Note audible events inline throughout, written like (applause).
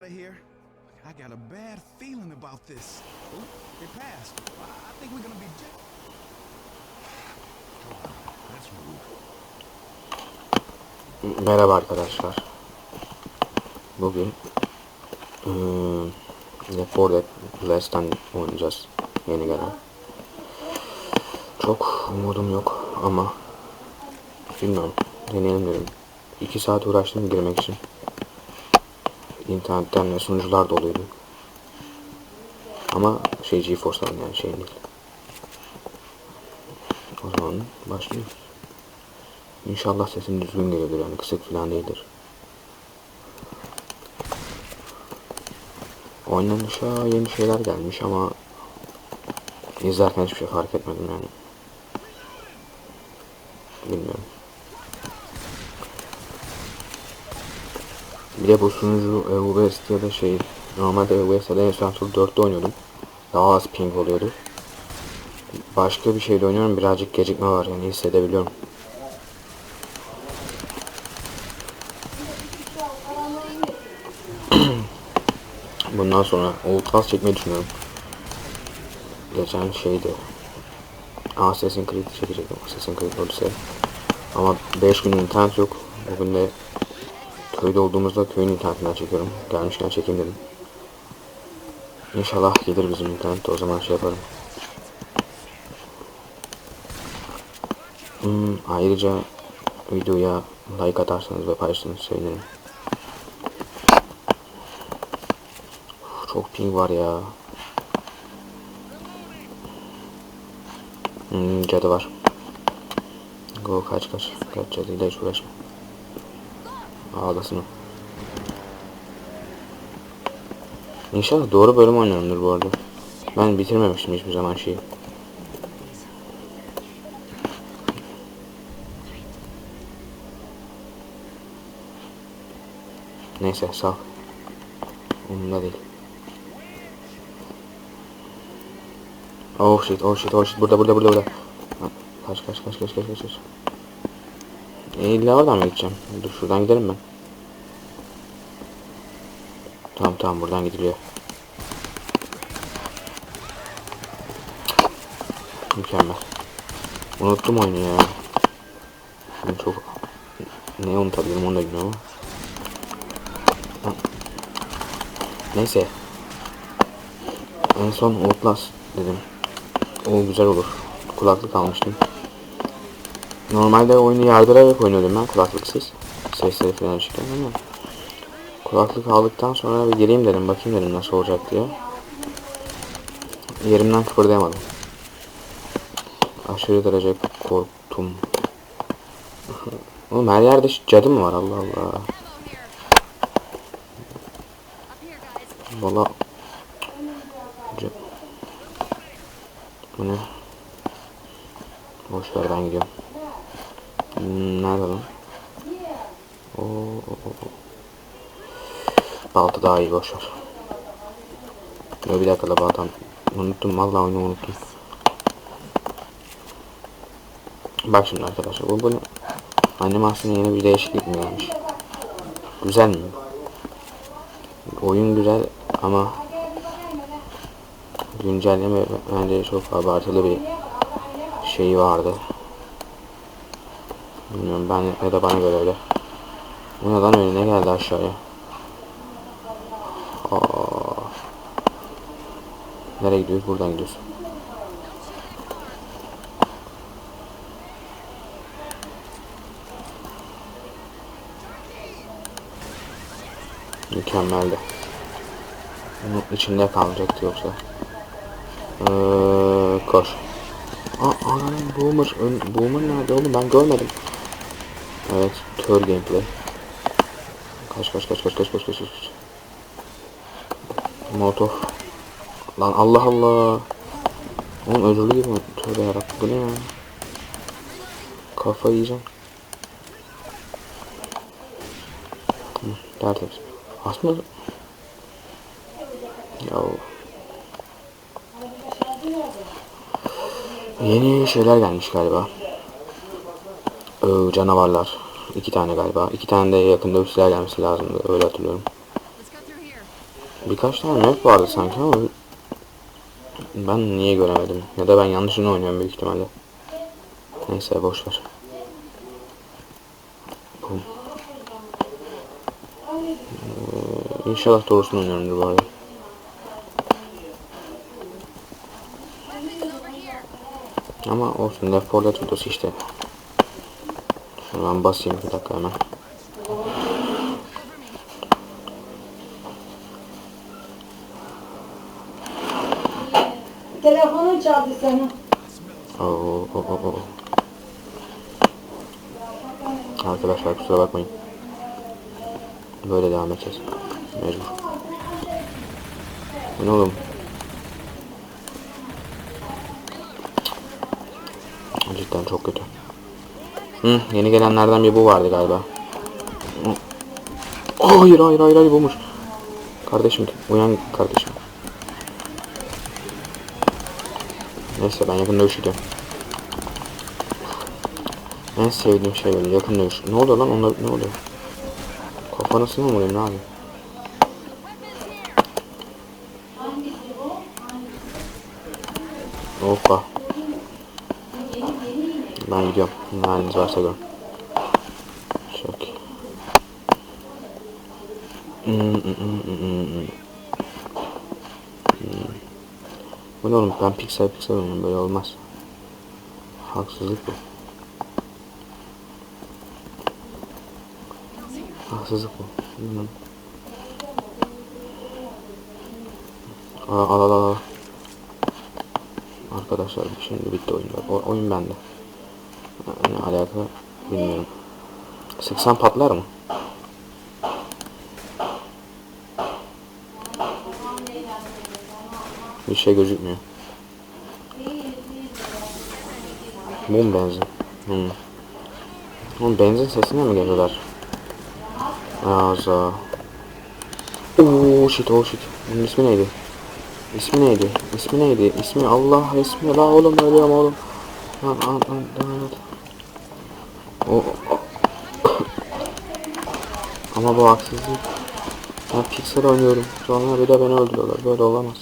of here. I got a bad feeling about this. Ooh, it passed. I think we're gonna be. Merhaba arkadaşlar. Bugün ıı, Left 4 Dead Last Stand oynayacağız. Yeni gelen. Çok umudum yok ama bilmiyorum. Deneyelim dedim. 2 saat uğraştım girmek için. İnternetten sunucular doluydu. Ama şey GeForce'dan yani şey değil. O zaman başlıyoruz. İnşallah sesim düzgün geliyordur yani kısık falan değildir. Oynanışa yeni şeyler gelmiş ama izlerken hiçbir şey fark etmedim yani. Bilmiyorum. Bir bu sunucu e, UBS ya da şey normalde UBS'de Enstantol 4'te oynuyordum. Daha az ping oluyordu. Başka bir şeyde oynuyorum birazcık gecikme var yani hissedebiliyorum. (clears throat) Bundan sonra Outlast çekmeyi düşünüyorum. Geçen şeydi. Assassin's Creed çekecektim. Assassin's Creed Odyssey. Ama 5 gün internet yok. Bugün de köyde olduğumuzda köyün internetinden çekiyorum. Gelmişken çekeyim dedim. İnşallah gelir bizim internet o zaman şey yaparım. Hmm, ayrıca videoya like atarsanız ve paylaşırsanız sevinirim. Çok ping var ya. Hmm, cadı var. Go kaç kaç. Kaç cadıyla hiç uğraşma. Ağlasın. İnşallah doğru bölüm oynuyorumdur bu arada. Ben bitirmemiştim hiçbir zaman şeyi. Neyse sağ. Umurumda değil. Oh shit, oh shit, oh shit. Burada, burada, burada, burada. Kaç, kaç, kaç, kaç, kaç, kaç, kaç. E, illa oradan mı gideceğim? Dur şuradan gidelim ben. Tamam tamam buradan gidiliyor. Mükemmel. Unuttum oyunu ya. Ben çok ne unutabilirim onu da bilmiyorum ama. Neyse. En son Outlast dedim. O güzel olur. Kulaklık almıştım. Normalde oyunu yardırarak oynuyordum ben kulaklıksız. Sesleri falan açıkken ama kulaklık aldıktan sonra bir gireyim dedim bakayım dedim nasıl olacak diye. Yerimden kıpırdayamadım. Aşırı derece korktum. Oğlum her yerde cadı mı var Allah Allah. Valla Bu ne? Boş ver ben gidiyorum. Nerede lan? Oo. Balta daha iyi boş ver. Yo, bir dakika da baltam. Unuttum vallahi oyunu unuttum. Bak şimdi arkadaşlar bu bunu animasyonu yeni bir değişiklik mi gelmiş? Güzel mi? Oyun güzel ama güncelleme bence çok abartılı bir şeyi vardı. Bilmiyorum ben ya da bana göre öyle. Bu ne lan öyle ne geldi aşağıya? Aa. Nereye gidiyoruz? Buradan gidiyoruz. Mükemmeldi. Bunun içinde kalacaktı yoksa. Ee, koş. Aa, anam boomer. Boomer nerede oğlum ben görmedim. Evet, kör gameplay. Kaç kaç kaç kaç kaç kaç kaç kaç. Molotov. Lan Allah Allah. Oğlum özürlü gibi mi? Tövbe yarabbim bu ne ya? Kafa yiyeceğim. Tertemiz. Aslında... Ya Yeni şeyler gelmiş galiba. Ee, canavarlar. İki tane galiba. İki tane de yakında silah gelmesi lazımdı. Öyle hatırlıyorum. Birkaç tane map vardı sanki ama ben niye göremedim? Ya da ben yanlışını oynuyorum büyük ihtimalle. Neyse boş ver. Bum. Ee, İnşallah doğrusunu oynuyorumdur bu arada. Ama olsun Left 4 Dead işte. Ben basayım bir dakika hemen. Telefonun çaldı senin. Oo, oo, oo. Arkadaşlar kusura bakmayın. Böyle devam edeceğiz. Mecbur. Bu Ne oğlum? Cidden çok kötü. Hı, yeni gelenlerden bir bu vardı galiba. Hı. Hayır hayır hayır hayır bulmuş. Kardeşim uyan kardeşim. Neyse ben yakın dövüş gidiyorum. En sevdiğim şey benim yakın dövüş. Ne oluyor lan onlar ne oluyor? Kafanısını mı vurayım ne abi? Hoppa. Haliniz varsa. Çok. iyi. Hmm, hmm, hmm. Bu ne oğlum ben piksel piksel oynuyorum böyle olmaz. Haksızlık bu. Haksızlık bu. Al al al. Arkadaşlar şimdi bitti oyunlar. O, oyun bende. Ne alaka bilmiyorum. Sıksam patlar mı? Bir şey gözükmüyor. Bu mu benzin? Hmm. Oğlum benzin sesine mi geliyorlar? Ağza. Oo shit oh shit. Bunun ismi neydi? İsmi neydi? İsmi neydi? İsmi Allah ismi la oğlum ölüyorum oğlum. Lan lan lan lan. O, Ama bu haksızlık. Ben Pixel oynuyorum. Sonra bir de beni öldürüyorlar. Böyle olamaz.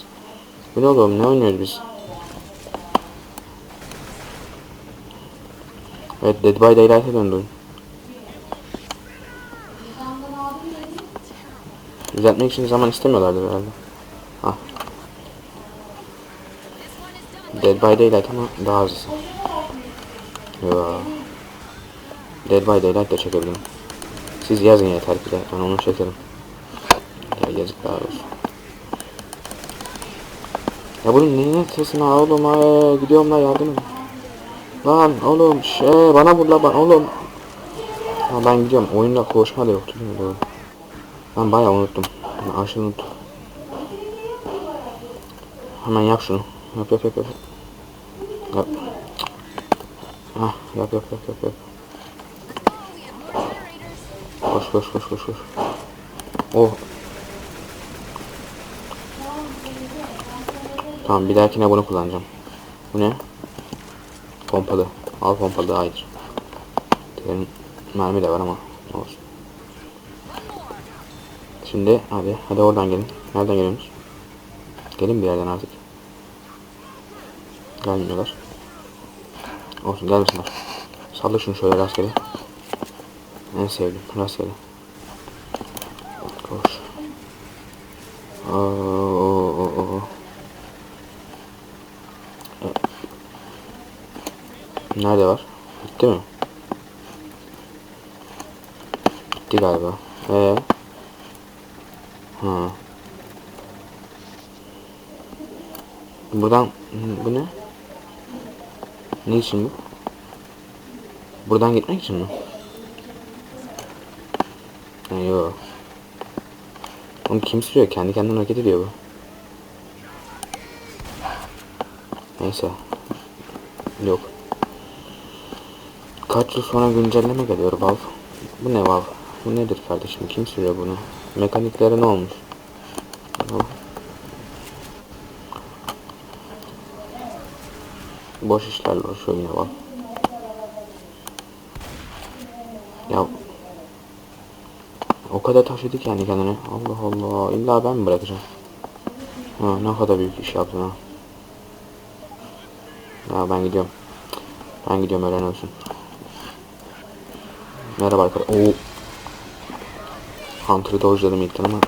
Bu ne oğlum ne oynuyoruz biz? Evet Dead by Daylight'a döndüm. Düzeltmek için zaman istemiyorlardı herhalde. Ah. Dead by Daylight ama daha hızlısı. Yo. Dead by Daylight da çekebilirim. Siz yazın yeter ki de ben onu çekerim. Ya yazıklar olsun. Ya bunun neyin sesini ha oğlum ay gidiyorum la yardım edin. Lan oğlum şey bana vur la bana oğlum. Ha ben gidiyorum oyunda koşma da yoktu değil mi doğru. Ben bayağı unuttum. Ben aşırı unuttum. Hemen yap şunu. Yap yap yap yap. Yap. Ah yap yap yap yap yap. Koş koş koş koş koş. Oh. Tamam bir dahakine bunu kullanacağım. Bu ne? Pompalı. Al pompalı hayır. Senin mermi de var ama olsun. Şimdi hadi hadi oradan gelin. Nereden geliyorsunuz? Gelin bir yerden artık. Gelmiyorlar. Olsun gelmesinler. Saldır şunu şöyle rastgele. En sevdiğim rastgele. Koş. Nerede var? Gitti mi? Gitti galiba. Ee? Ha. Buradan bu ne? Ne için bu? Buradan gitmek için mi? Ha, yo. Oğlum kim sürüyor? Kendi kendine hareket ediyor bu. Neyse. Yok. Kaç yıl sonra güncelleme geliyor Valve. Bu ne Valve? Bu nedir kardeşim? Kim sürüyor bunu? Mekaniklere ne olmuş? Boş işlerle uğraşıyor yine Valve. Ya O kadar taşıdı yani kendine. Allah Allah. İlla ben mi bırakacağım? Ha, ne kadar büyük iş yaptın ha. Ya ben gidiyorum. Ben gidiyorum öğlen olsun. Merhaba arkadaşlar. Oo. Hunter'ı dojladım ilkten ama.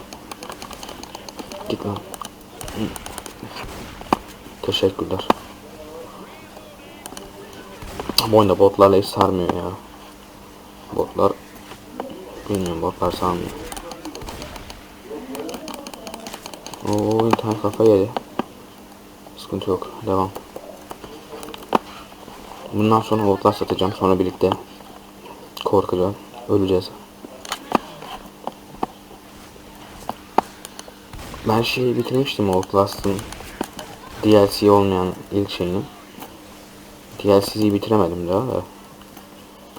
Git lan. Teşekkürler. Bu oyunda botlarla hiç sarmıyor ya. Bilmiyorum botlar sarmıyor. Oo internet kafa yedi. Sıkıntı yok. Devam. Bundan sonra botlar satacağım. Sonra birlikte korkacağız. Öleceğiz. Ben şeyi bitirmiştim Outlast'ın DLC olmayan ilk şeyini. DLC'yi bitiremedim daha da.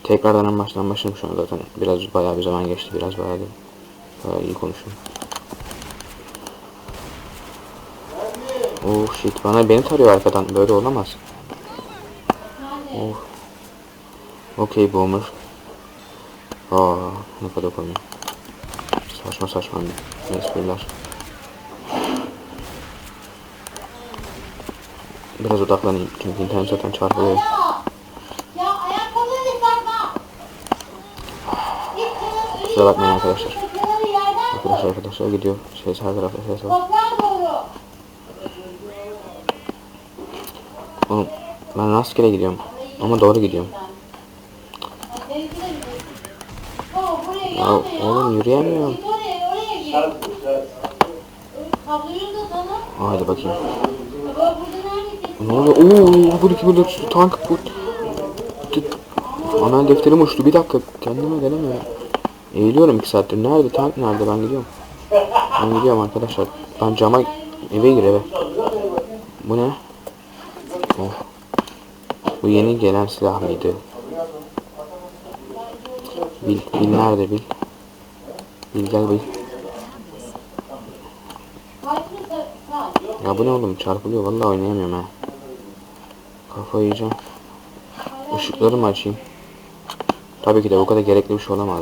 Tekrardan en baştan başladım şu an zaten. Biraz bayağı bir zaman geçti. Biraz bayağı değil. Bayağı iyi konuşuyorum. Oh shit bana beni tarıyor arkadan. Böyle olamaz. Oh. Okey boomer. Aa ne kadar komik. Saçma saçma espriler. Biraz odaklanayım çünkü internet zaten çarpılıyor. Kusura bakmayın arkadaşlar. Arkadaşlar arkadaşlar gidiyor. Şey her tarafta ses var. Oğlum ben rastgele gidiyorum. Ama doğru gidiyorum. Ya oğlum yürüyemiyorum. Haydi bakayım. Ne oluyor? Oo, bu iki böyle tank bu. Amel defterim uçtu. Bir dakika. Kendime gelemiyorum. Eğiliyorum iki saattir. Nerede? Tank nerede? Ben gidiyorum. Ben gidiyorum arkadaşlar. Ben cama eve gir eve. Bu ne? Oh. Bu yeni gelen silah mıydı? Bil, bil nerede bil? Bil gel bil. Ya bu ne oğlum çarpılıyor vallahi oynayamıyorum ha. Kafayı yiyeceğim. Işıkları mı açayım? Tabii ki de bu kadar gerekli bir şey olamaz.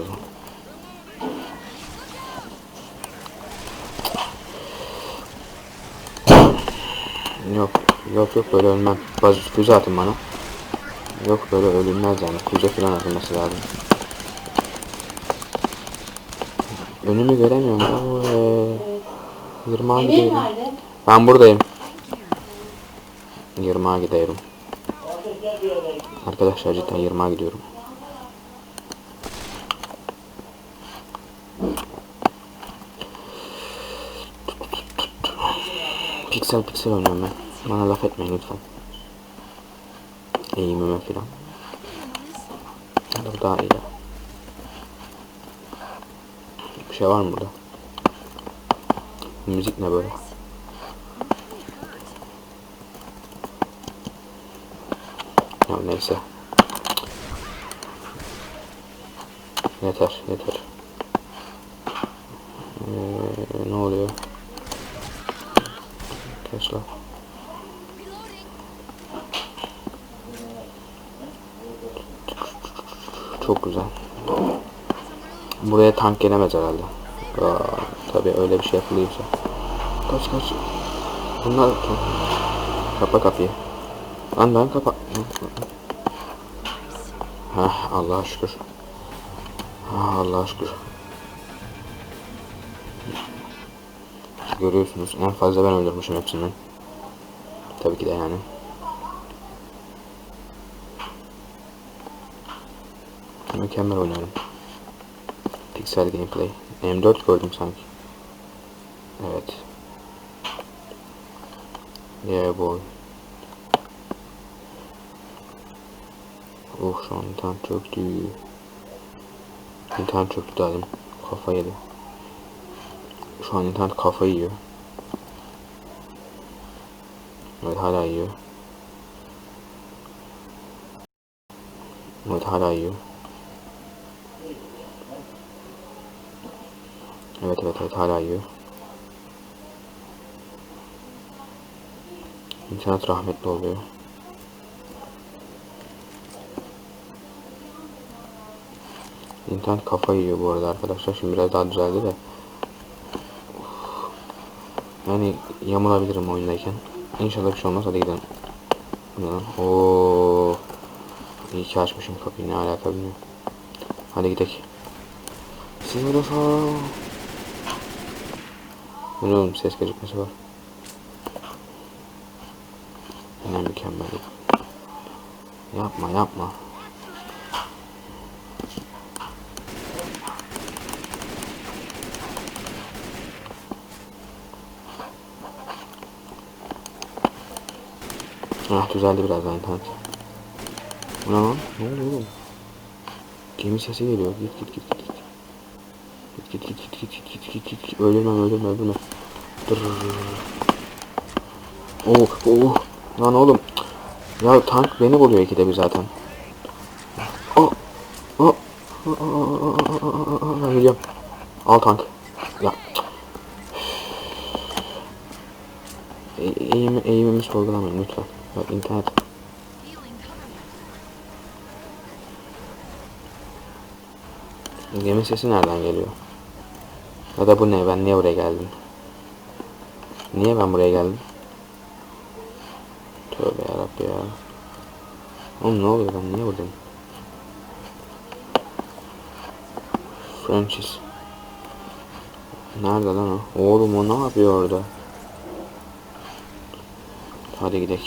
Yok, yok böyle ölmem. Baz füze atın bana. Yok böyle ölünmez yani. Füze falan atılması lazım. Önümü göremiyorum. Ee, Yırmağa gidiyorum. Ben buradayım. Yırmağa gidiyorum. Arkadaşlar cidden yırmağa gidiyorum. Piksel piksel oynuyorum ben. Bana laf etmeyin lütfen. Eğimime filan. Dur daha iyi. Bir şey var mı burada? Müzik ne böyle? Ya neyse. Yeter, yeter. Ee, ne oluyor? Çok güzel. Buraya tank gelemez herhalde. Aa, tabii öyle bir şey yapılıyorsa. Kaç kaç. Bunlar kapa kapıyı. Lan ben kapa. Heh Allah'a şükür. Ah, Allah'a şükür. Görüyorsunuz en fazla ben öldürmüşüm hepsinden. Tabii ki de yani. Mükemmel oynuyorum. Pixel gameplay. M4 gördüm sanki. Evet. Yeah boy. Oh şu an internet çöktü. İnternet çöktü dedim. Kafa yedi. Şu an internet kafayı yiyor. Evet hala yiyor. Evet hala yiyor. Evet evet evet hala yiyor. İnternet rahmetli oluyor. İnternet kafayı yiyor bu arada arkadaşlar. Şimdi biraz daha düzeldi de. Yani yamulabilirim oyundayken. İnşallah bir şey olmaz. Hadi gidelim. Bu ne lan? Oo. İyi ki açmışım kapıyı. Ne alaka bilmiyorum. Hadi gidelim. Sınıfa. Bu ne oğlum ses gecikmesi var. Yine mükemmel. Yapma yapma. Ah düzeldi biraz daha internet. Ne lan? Ne oluyor? Gemi sesi geliyor. Git git git git. Git git git git git git git git. Öldürmem öldürme bunu. Dur. Oh oh. Lan oğlum. Ya tank beni vuruyor ikide bir zaten. Oh. Oh. Oh. Oh. Oh. Öleceğim. Al tank. Ya. E eğim, eğimimi sorgulamayın lütfen. Bak internet. Gemi sesi nereden geliyor? Ya da bu ne? Ben niye buraya geldim? Niye ben buraya geldim? Tövbe yarabbi ya. Oğlum ne oluyor ben niye buradayım? Francis. Nerede lan o? Oğlum o ne yapıyor orada? Hadi gidelim.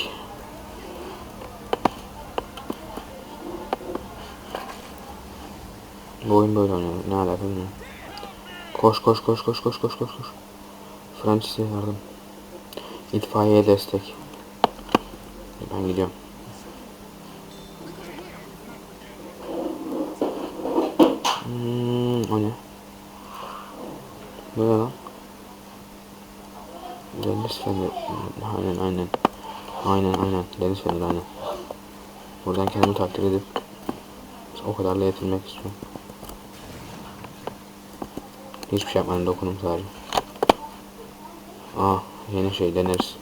Bu oyun böyle oynuyor. Ne alaka bilmiyorum. Koş koş koş koş koş koş koş koş. Francis'e yardım. İtfaiyeye destek. Ben gidiyorum. Hmm, o ne? Bu ne lan? Deniz feneri. Aynen aynen. Aynen aynen. Deniz feneri aynen. Buradan kendimi takdir edip o kadarla yetinmek istiyorum. Hiçbir şey yapmadım dokunum sadece. Aa yeni şey deneriz.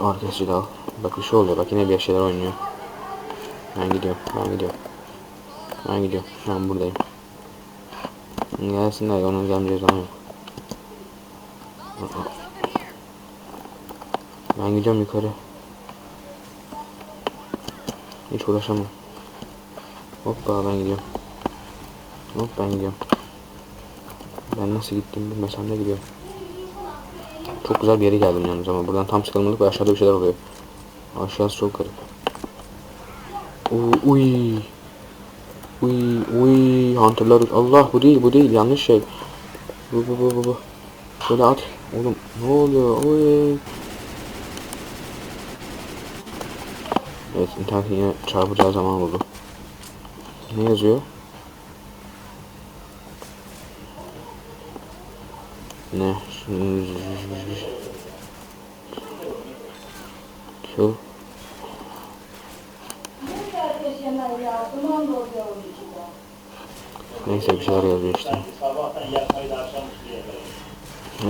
Arkadaşı da al. Bak bir şey oluyor. Bak yine bir şeyler oynuyor. Ben gidiyorum. Ben gidiyorum. Ben gidiyorum. Ben buradayım. Gelsinler. Onun gelmeyeceği zaman yok. Ben gidiyorum yukarı. Hiç uğraşamam. Hoppa ben gidiyorum. Hop ben gidiyorum. Ben nasıl gittim bilmesem de gidiyorum. Çok güzel bir yere geldim yalnız ama buradan tam sıkılmadık ve aşağıda bir şeyler oluyor. Aşağısı çok garip. U- Uy. Uy uy hunterlar Allah bu değil bu değil yanlış şey. Bu bu bu bu bu. Böyle at. Oğlum ne oluyor? Uy. Evet internet yine çarpacağı zaman oldu. Ne yazıyor? Ne? Kill. Neyse bir şeyler yazıyor işte.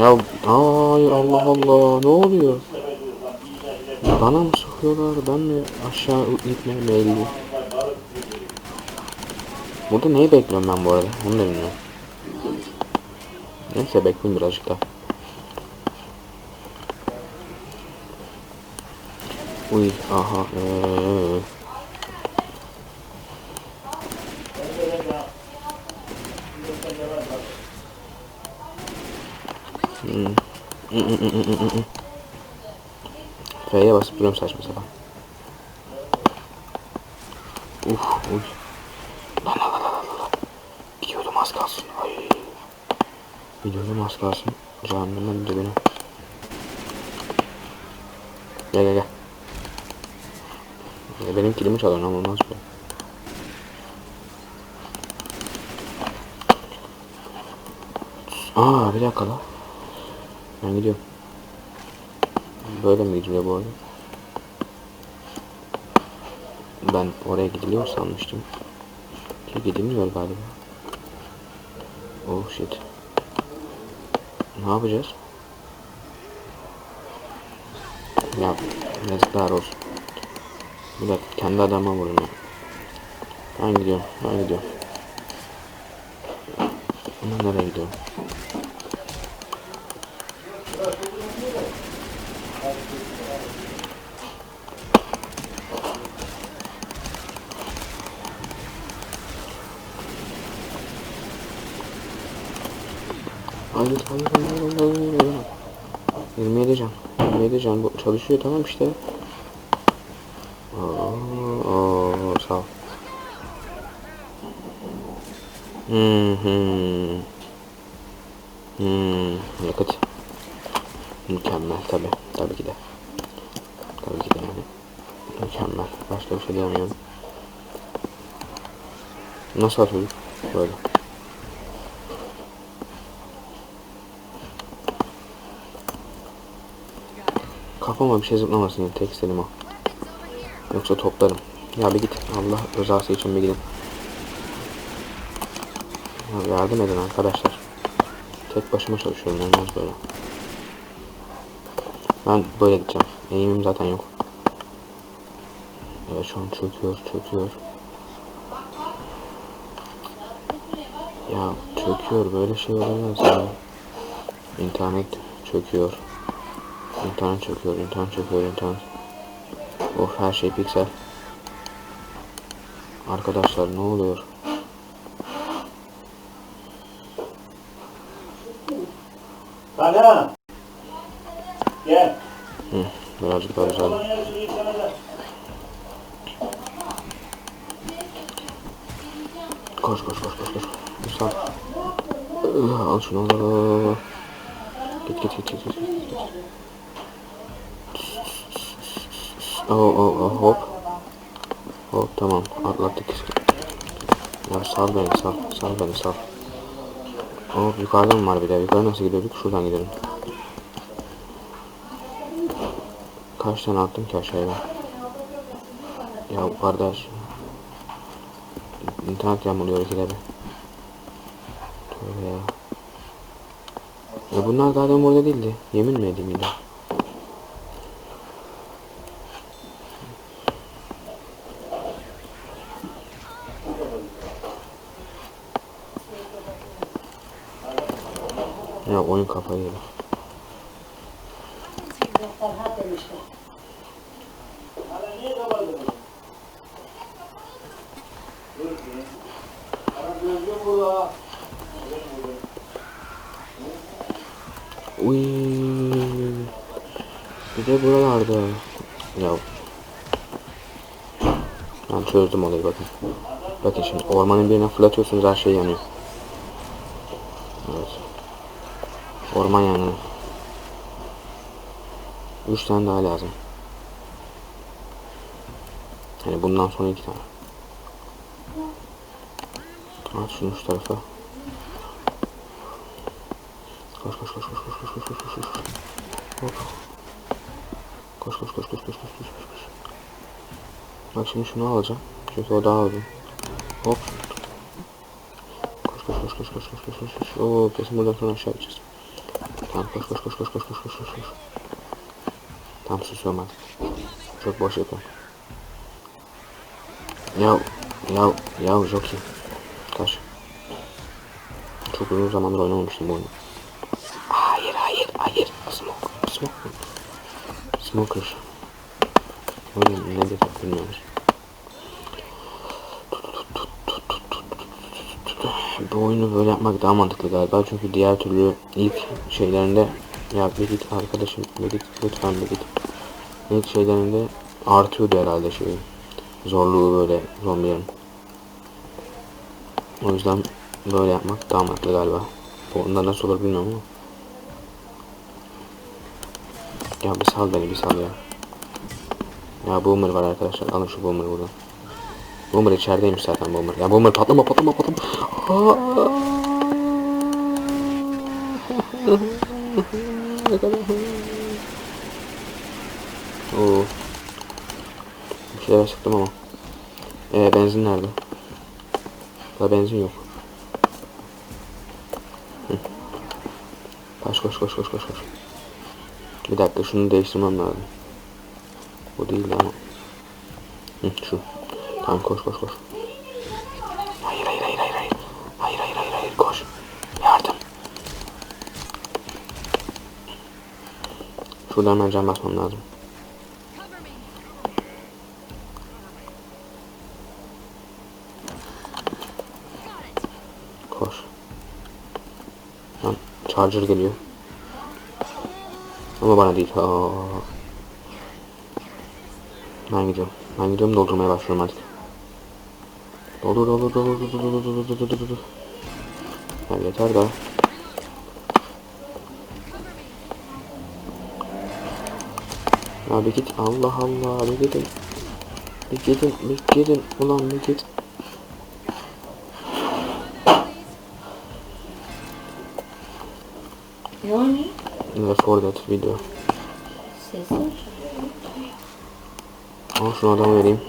Ya ay Allah Allah ne oluyor? Bana mı sıkıyorlar ben mi aşağı gitmeye meyilliyim? Burada neyi bekliyorum ben bu arada onu da bilmiyorum. Neyse bekleyeyim birazcık daha. Uy aha ee. Hmm. Mm, mm, basıp duruyorum saçma sapan. Uf uy. Lan lan lan lan lan lan. Gidiyordum az kalsın. Ay. Gidiyordum az kalsın. Cehennemin dibine. Gel gel gel. Ya benim kilimi çalıyorsun ama olmaz böyle. Aa bir dakika la. Ben gidiyorum. Böyle mi gidiliyor bu arada? Ben oraya gidiliyor sanmıştım. Ki gidilmiyor galiba. Oh shit. Ne yapacağız? Ya Yazıklar olsun. Bir dakika kendi adama vurun. Ben gidiyorum. Ben gidiyorum. Ama nereye gidiyorum? Hayır hayır hayır hayır hayır hayır. 27 can. 27 can. Bu çalışıyor tamam işte. Oo, oo, sağ ol. Hmm, hmm. Hmm, yakıt. Mükemmel tabi. Tabii ki de. Tabii ki de yani. Mükemmel. Başka bir şey diyemiyorum. Nasıl atıyorduk? Böyle. Kafama bir şey zıplamasın ya tek istedim o. Yoksa toplarım. Ya bir git Allah rızası için bir gidin. Ya yardım edin arkadaşlar. Tek başıma çalışıyorum olmaz böyle. Ben böyle gideceğim. Eğimim zaten yok. Evet şu an çöküyor çöküyor. Ya çöküyor böyle şey olamaz ya. İnternet çöküyor. İnternet çöküyor, internet çöküyor, internet. Of her şey piksel. Arkadaşlar ne oluyor? Kanka. Gel. Hı, birazcık daha güzel. Kolonya suyu sana da. Koş koş koş koş koş. Sağ. Ih, Al şunu al al al. Git git git git git. git. Oh oh oh hop. Hop tamam atlattık. Ya sal beni sal. Sal beni sal. Hop yukarıda mı var bir de? Yukarı nasıl gidiyorduk? Şuradan gidelim. Kaç tane attım ki aşağıya? Ya kardeş. İnternet yağmurluyor ikide bir. Tövbe ya. Ya bunlar daha demin burada değildi. Yemin mi edeyim yine? Ya oyun kafayı yedi. Hala niye kapatın? Dur ki. Ana göz yok burada. Uy. Bir de buralarda. Ya. Ben çözdüm olayı bakın. Bakın şimdi ormanın birine fırlatıyorsunuz her şey yanıyor. Evet. Orman yangını. Üç tane daha lazım. Yani bundan sonra iki tane. At şunu şu tarafa. Koş koş koş koş koş koş koş koş koş koş. Hop. Koş koş koş koş koş koş koş koş koş. Bak şimdi şunu alacağım. Çünkü o daha uzun. Hop. Koş koş koş koş koş koş koş koş koş. Oo kesin buradan sonra aşağı gideceğiz. Tamam koş koş koş koş koş koş koş koş koş. Tam susuyorum artık. Çok boş yapıyorum. Ya ya ya Jockey. Kaç. Çok uzun zamandır oynamamıştım bu oyunu. Hayır hayır hayır. Smoke. Smoke. Smoker. Oğlum ne dedik bilmiyoruz. Oyunu böyle yapmak daha mantıklı galiba. Çünkü diğer türlü ilk şeylerinde ya bir arkadaşım bir lütfen bir ilk şeylerinde artıyordu herhalde şey zorluğu böyle zombilerin. O yüzden böyle yapmak daha mantıklı galiba. Onda nasıl olur bilmiyorum ama. Ya bir sal beni bir sal ya. Ya boomer var arkadaşlar. Alın şu boomer'ı buradan Boomer içerideymiş zaten Boomer. Ya Boomer patlama patlama patlama. Oo. Bir şeyler sıktım ama. Ee, benzin nerede? Da benzin yok. Hı. Koş koş koş koş koş koş. Bir dakika şunu değiştirmem lazım. Bu değil ama. Hı, şu. Tamam koş koş koş. Hayır hayır hayır hayır hayır. Hayır hayır hayır hayır koş. Yardım. Şuradan hemen can basmam lazım. Koş. Lan charger geliyor. Ama bana değil. Aa. Ben gidiyorum. Ben gidiyorum doldurmaya başlıyorum artık. Doldur doldur doldur doldur doldur doldur doldur doldur doldur. Ya yeter daha. Ya bir git Allah Allah bir gidin. Bir gidin bir gidin ulan bir git. Yani Left 4 Dead video. sesi. Al şunu adama vereyim.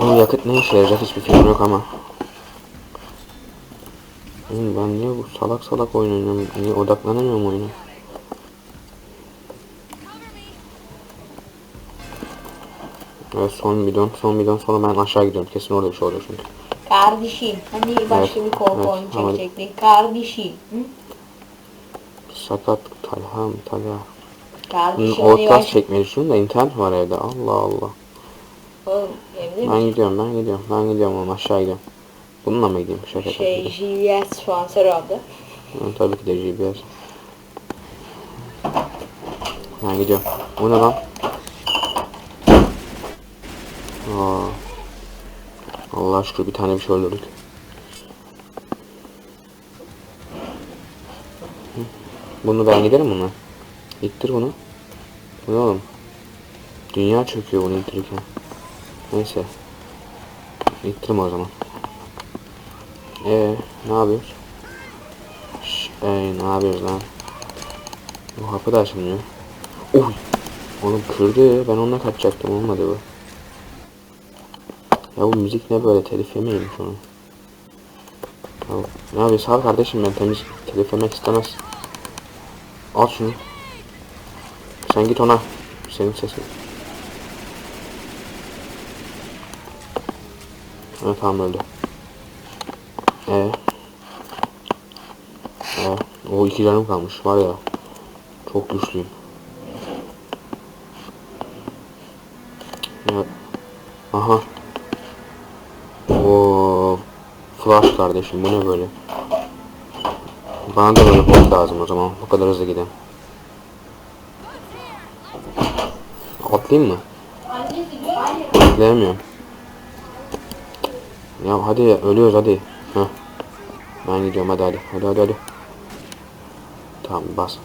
Bunun yakıt ne işe yarayacak hiçbir fikrim yok ama. Oğlum ben niye bu salak salak oyun oynuyorum? Niye odaklanamıyorum oyuna? Evet son bidon, son bidon sonra ben aşağı gidiyorum. Kesin orada bir şey oluyor çünkü. Kardeşim. Hani başka Evet, bir korku evet, oyunu çekecektik. Kardeşim. Hı? Sakat Talha Talha. Kardeşim. Baş... çekmeyi düşündüm de internet var evde. Allah Allah. Ben gidiyorum ben gidiyorum. Ben gidiyorum oğlum aşağı gidiyorum. Bununla mı gideyim? Şaka Şey. JVS sponsor oldu. Ha, tabii ki de GPS. Ha gidiyorum. O ne lan? Aa. Allah şükür bir tane bir şey öldürdük. Hı. Bunu ben giderim buna. İttir bunu. Bu ne oğlum? Dünya çöküyor bunu ittirirken. Neyse. İttirme o zaman. Ee, ne yapıyoruz? Ey ne yapıyoruz lan? Bu hapı da açılmıyor. Oy! Oğlum kırdı. Ben onunla kaçacaktım. Olmadı bu. Ya bu müzik ne böyle? Telif yemeyelim şunu. Ya, ne yapıyorsun? Sağ kardeşim ben temiz telif yemek istemez. Al şunu. Sen git ona. Senin sesin. Evet tamam öldü. Ee. Ee, o iki canım kalmış var ya. Çok güçlüyüm. Evet. Aha. O Flash kardeşim bu ne böyle? Bana da böyle bot lazım o zaman. Bu kadar hızlı giden. Atlayayım mı? Atlayamıyorum. Ya hadi ölüyoruz hadi. Heh. Ben gidiyorum hadi hadi. Hadi hadi hadi. Tamam bas.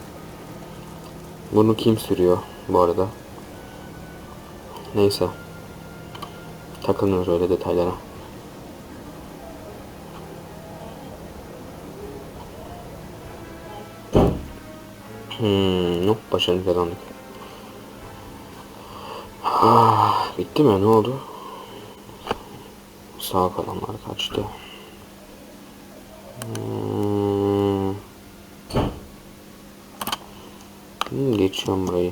Bunu kim sürüyor bu arada? Neyse. Takılmıyoruz öyle detaylara. Hmm, yok başarılı kazandık. Ah, bitti mi? Ne oldu? Sağ kalanlar kaçtı. Hmm. Hmm, geçiyorum burayı.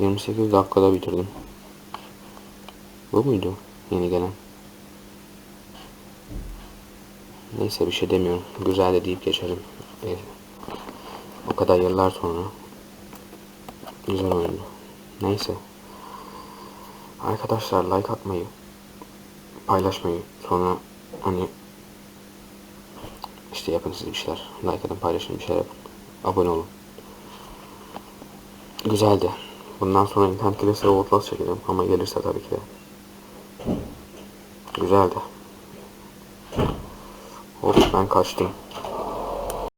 28 dakikada bitirdim. Bu muydu yeni gelen? Neyse bir şey demiyorum. Güzel de deyip geçelim. Ee, o kadar yıllar sonra. Güzel oyundu. Neyse. Arkadaşlar like atmayı, paylaşmayı, sonra hani işte yapın siz bir şeyler. Like atın, paylaşın bir şeyler yapın. Abone olun. Güzeldi. Bundan sonra internet gelirse Outlast çekelim ama gelirse tabii ki de. Güzeldi. Hop ben kaçtım.